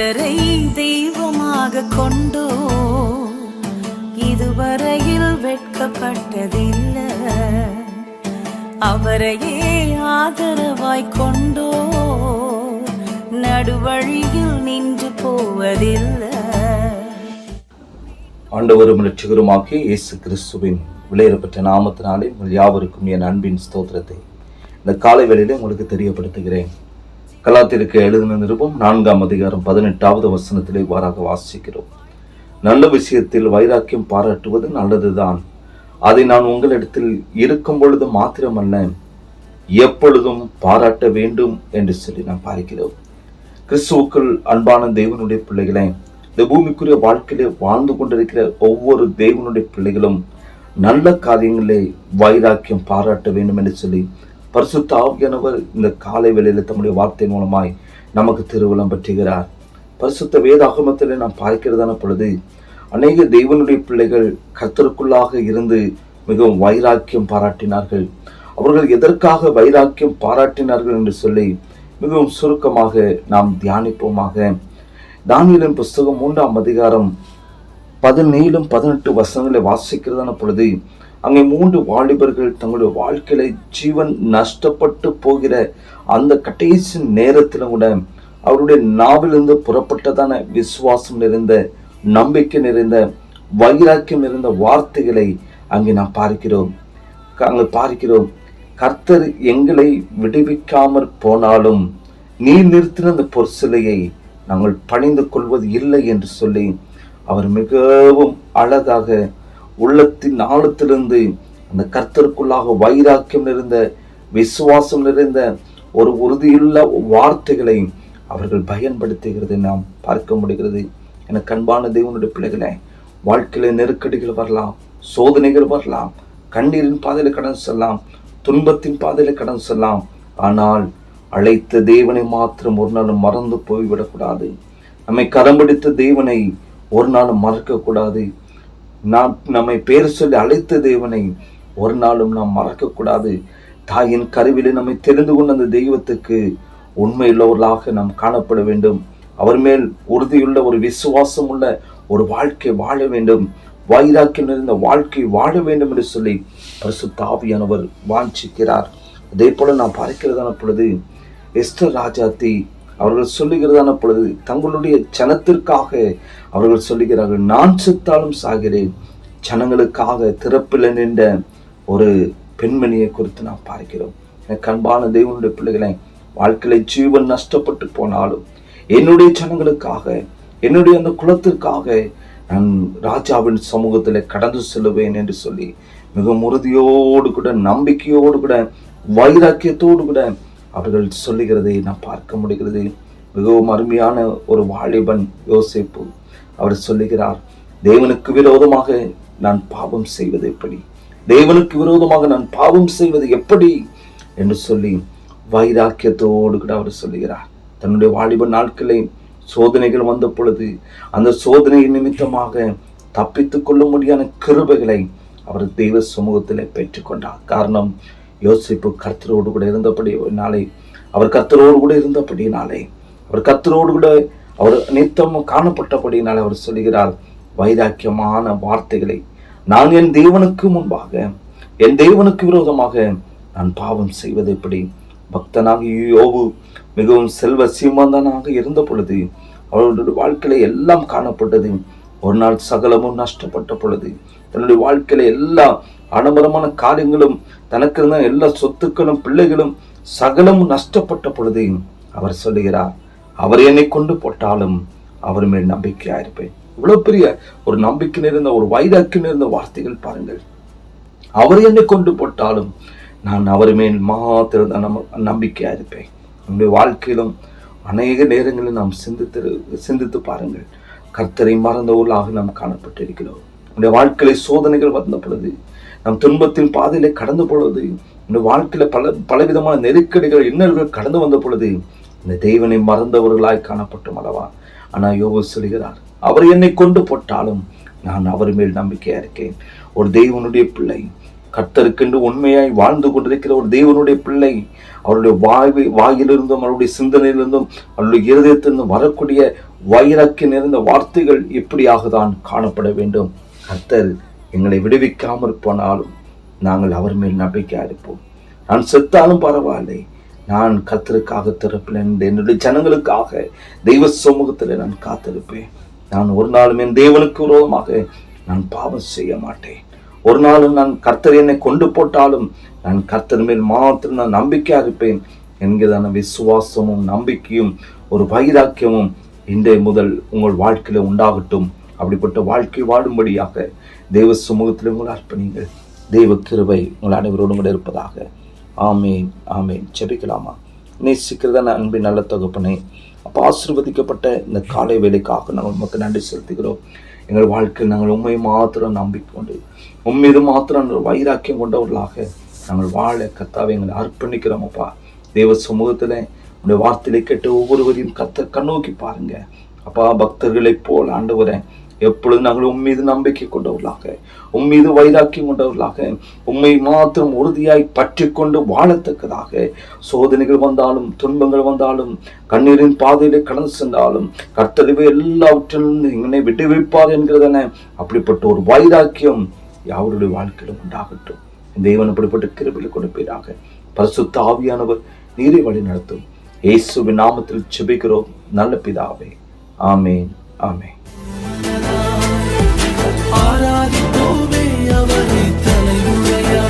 கர்த்தரை தெய்வமாக கொண்டோ இதுவரையில் வெட்கப்பட்டதில்லை. அவரையே ஆதரவாய் கொண்டோ நடுவழியில் நின்று போவதில்லை. ஆண்டவரும் ரட்சகருமாகிய இயேசு கிறிஸ்துவின் விலையேறப்பட்ட நாமத்தினாலே உங்கள் யாவருக்கும் என் அன்பின் ஸ்தோத்திரத்தை. இந்த காலை வேளையிலே உங்களுக்கு தெரியப்படுத்துகிறேன். கலாத்திற்கு எழுதின நிருபம் நான்காம் அதிகாரம் பதினெட்டாவது வசனத்திலே இவ்வாறாக வாசிக்கிறோம். நல்ல விஷயத்தில் வைராக்கியம் பாராட்டுவது நல்லதுதான். அதை நான் உங்களிடத்தில் இருக்கும் பொழுது மாத்திரமல்ல எப்பொழுதும் பாராட்ட வேண்டும் என்று சொல்லி நாம் பார்க்கிறோம். கிறிஸ்துவுக்குள் அன்பான தேவனுடைய பிள்ளைகளை இந்த பூமிக்குரிய வாழ்க்கையிலே வாழ்ந்து கொண்டிருக்கிற ஒவ்வொரு தேவனுடைய பிள்ளைகளும் நல்ல காரியங்களை வைராக்கியம் பாராட்ட வேண்டும் என்று சொல்லி பரிசுத்த ஆவியானவர் இந்த காலை வேளையில் தம்முடைய வார்த்தை மூலமாய் நமக்கு திருவிழம் பற்றுகிறார். பரிசுத்த வேதாகமத்திலே நாம் பார்க்கிறதான பொழுது அநேக தெய்வனுடைய பிள்ளைகள் கர்த்தருக்குள்ளாக இருந்து மிகவும் வைராக்கியம் பாராட்டினார்கள். அவர்கள் எதற்காக வைராக்கியம் பாராட்டினார்கள் என்று சொல்லி மிகவும் சுருக்கமாக நாம் தியானிப்போமாக. தானியலின் புஸ்தகம் மூன்றாம் அதிகாரம் பதினேழும் பதினெட்டு வசனங்களை வாசிக்கிறதான பொழுது அங்கே மூன்று வாலிபர்கள் தங்களுடைய வாழ்க்கையில ஜீவன் நஷ்டப்பட்டு போகிற அந்த கடைசி நேரத்தில் கூட அவருடைய நாவிலிருந்து புறப்பட்டதான விசுவாசம் நிறைந்த நம்பிக்கை நிறைந்த வைராக்கியம் நிறைந்த வார்த்தைகளை அங்கே நாம் பார்க்கிறோம். அங்கே பார்க்கிறோம். கர்த்தர் எங்களை விடுவிக்காமற் போனாலும் நீ நிறுத்தின அந்த பொற்சிலையை நாங்கள் பணிந்து கொள்வது இல்லை என்று சொல்லி அவர் மிகவும் அழகாக உள்ளத்தின் ஆழத்திலிருந்து அந்த கர்த்தருக்குள்ளாக வைராக்கியம் நிறைந்த விசுவாசம் நிறைந்த ஒரு உறுதியுள்ள வார்த்தைகளை அவர்கள் பயன்படுத்துகிறதை நாம் பார்க்க முடிகிறது. என கண்பான தேவனுடைய பிள்ளைகளை வாழ்க்கையில் நெருக்கடிகள் வரலாம் சோதனைகள் வரலாம் கண்ணீரின் பாதையில் கடந்து செல்லலாம் துன்பத்தின் பாதையில் கடந்து செல்லலாம். ஆனால் அழைத்த தேவனை மாத்திரம் ஒரு நாள் மறந்து போய்விடக்கூடாது. நம்மை கரம் பிடித்த தேவனை ஒரு நாள் மறக்கக்கூடாது. நாம் நம்மை பேர் சொல்லி அழைத்த தேவனை ஒரு நாளும் நாம் மறக்கக்கூடாது. தாயின் கருவிலே நம்மை தெரிந்து கொண்ட அந்த தெய்வத்துக்கு உண்மையுள்ளவர்களாக நாம் காணப்பட வேண்டும். அவர் மேல் உறுதியுள்ள ஒரு விசுவாசம் உள்ள ஒரு வாழ்க்கை வாழ வேண்டும். வைராக்கியம் நிறைந்த வாழ்க்கை வாழ வேண்டும் என்று சொல்லி பரிசு தாவியானவர் வாஞ்சிக்கிறார். அதே போல நாம் பார்க்கிறதான பொழுது எஸ்டர் ராஜாத்தி அவர்கள் சொல்லுகிறதான பொழுது தங்களுடைய ஜனத்திற்காக அவர்கள் சொல்லுகிறார்கள் நான் செத்தாலும் சாகிறேன். ஜனங்களுக்காக திறப்பில் நின்ற ஒரு பெண்மணியை குறித்து நாம் பார்க்கிறோம். எனக்கு அன்பான தெய்வனுடைய பிள்ளைகளை வாழ்க்கையில ஜீவன் நஷ்டப்பட்டு போனாலும் என்னுடைய ஜனங்களுக்காக என்னுடைய அந்த குலத்திற்காக நான் ராஜாவின் சமூகத்தில் கடந்து செல்லுவேன் என்று சொல்லி மிக உறுதியோடு கூட நம்பிக்கையோடு கூட வைராக்கியத்தோடு கூட அவர்கள் சொல்லுகிறதை நாம் பார்க்க முடிகிறது. மிகவும் அருமையான ஒரு வாலிபன் யோசிப்பு அவர் சொல்லுகிறார் தேவனுக்கு விரோதமாக நான் பாவம் செய்வது எப்படி? தேவனுக்கு விரோதமாக நான் பாவம் செய்வது எப்படி? என்று சொல்லி வைராக்கியத்தோடு கூட அவர் சொல்லுகிறார். தன்னுடைய வாலிப நாட்களை சோதனைகள் வந்த பொழுது அந்த சோதனை நிமித்தமாக தப்பித்து கொள்ள முடியாத கிருபைகளை அவர் தெய்வ சமூகத்தில் பெற்றுக்கொண்டார். காரணம் யோசிப்பு கர்த்தரோடு கூட இருந்தபடினாலே அவர் கர்த்தரோடு கூட இருந்தபடினாலே அவர் கர்த்தரோடு கூட அவர் நித்தமும் காணப்பட்டபடினாலே அவர் சொல்கிறார் வைராக்கியமான வார்த்தைகளை. நான் என் தேவனுக்கு முன்பாக என் தேவனுக்கு விரோதமாக நான் பாவம் செய்வது எப்படி? பக்தனாக யோபு மிகவும் செல்வ சீமந்தனாக இருந்த பொழுது அவருடைய வாழ்க்கையில எல்லாம் காணப்பட்டது. ஒரு நாள் சகலமும் நஷ்டப்பட்ட பொழுது தன்னுடைய வாழ்க்கையில எல்லா ஆடம்பரமான காரியங்களும் தனக்கு இருந்த எல்லா சொத்துக்களும் பிள்ளைகளும் சகலமும் நஷ்டப்பட்ட பொழுது அவர் சொல்லுகிறார் அவர் என்னை கொண்டு போட்டாலும் அவர் மேல் நம்பிக்கையா இருப்பேன். இவ்வளவு பெரிய ஒரு நம்பிக்கை நிறைந்த ஒரு வைராக்கியம் நிறைந்த வார்த்தைகள் பாருங்கள். அவர் என்னை கொண்டு போட்டாலும் நான் அவர் மேல் மாத்திரம் தான் நம்பிக்கையா இருப்பேன். நம்முடைய வாழ்க்கையிலும் அநேக நேரங்களில் நாம் சிந்தித்து சிந்தித்து பாருங்கள். கர்த்தரை மறந்தவர்களாக நாம் காணப்பட்டிருக்கிறோம். நம்முடைய வாழ்க்கையில சோதனைகள் வந்த பொழுது நம் துன்பத்தின் பாதையில கடந்த பொழுது இந்த வாழ்க்கையில பல பலவிதமான நெருக்கடிகள் இன்னல்கள் கடந்து வந்த பொழுது இந்த தெய்வனை மறந்தவர்களாய் காணப்பட்டோம் அல்லவா? ஆனால் யோபு சொல்கிறார் அவர் என்னை கொண்டு போட்டாலும் நான் அவர் மேல் நம்பிக்கையாக இருக்கேன். ஒரு தெய்வனுடைய பிள்ளை கர்த்தருக்கென்று உண்மையாய் வாழ்ந்து கொண்டிருக்கிற ஒரு தெய்வனுடைய பிள்ளை அவருடைய வாய் வாயிலிருந்தும் அவருடைய சிந்தனையிலிருந்தும் அவருடைய இருதயத்திலிருந்தும் வரக்கூடிய வைரக்கு நிறைந்த வார்த்தைகள் இப்படியாக தான் காணப்பட வேண்டும்? கர்த்தர் எங்களை விடுவிக்காமல் போனாலும் நாங்கள் அவர் மேல் நம்பிக்கையாக இருப்போம் நான் செத்தாலும் பரவாயில்லை. நான் கர்த்தருக்காக திறப்பேன் என்னுடைய ஜனங்களுக்காக தெய்வ சமூகத்தில் நான் காத்திருப்பேன். நான் ஒரு நாளும் என் தேவனுக்கு விரோதமாக நான் பாவம் செய்ய மாட்டேன். ஒரு நாளும் நான் கர்த்தர் என்னை கொண்டு போட்டாலும் நான் கர்த்தர் மேல் மாத்திரம் நான் நம்பிக்கையாக இருப்பேன் என்கிறதான விசுவாசமும் நம்பிக்கையும் ஒரு வைராக்கியமும் இன்றைய முதல் உங்கள் வாழ்க்கையில் உண்டாகட்டும். அப்படிப்பட்ட வாழ்க்கை வாழும்படியாக தெய்வ சமூகத்தில் உங்களை அர்ப்பணிங்கள் தெய்வ கிருவை உங்கள் அனைவரோடும் கூட இருப்பதாக. ஆமேன் ஆமேன். ஜெபிக்கலாமா? நேசிக்கிறதான அன்பின் நல்ல தகப்பனே அப்போ ஆசீர்வதிக்கப்பட்ட இந்த காலை வேலைக்காக நாங்கள் உமக்கு நன்றி செலுத்துகிறோம். எங்கள் வாழ்க்கையில் நாங்கள் உண்மை மாத்திரம் நம்பிக்கொண்டு உண்மீது மாத்திரம் வைராக்கியம் கொண்டவர்களாக நாங்கள் வாழ கத்தாவை எங்களை அர்ப்பணிக்கிறோமப்பா தெய்வ தேவ சமூகத்தில் உடைய வார்த்தையை கேட்டு ஒவ்வொருவரையும் கத்த கண்ணோக்கி பாருங்க. அப்பா பக்தர்களைப் போல் ஆண்டவரே எப்பொழுது நாங்கள் உம்மீது நம்பிக்கை கொண்டவர்களாக உம்மீது வைராக்கியம் கொண்டவர்களாக உம்மை மாத்திரம் உறுதியாய் பற்றி கொண்டு வாழத்தக்கதாக சோதனைகள் வந்தாலும் துன்பங்கள் வந்தாலும் கண்ணீரின் பாதையில கடந்து சென்றாலும் கர்த்தறிவு எல்லாவற்றிலும் என்னை விட்டு என்கிறதென அப்படிப்பட்ட ஒரு வைராக்கியம் யாவருடைய வாழ்க்கையிலும் உண்டாகட்டும். தேவன் அப்படிப்பட்ட கிருபில் கொடுப்பீராக. பரிசுத்த ஆவியானவர் நீரை வழி நடத்தும். இயேசுவின் நாமத்தில் செபிக்கிறோம் நல்ல பிதாவே. ஆமேன். ஆமேன். ஆராதிப்போமே அவரை தலைமுறையா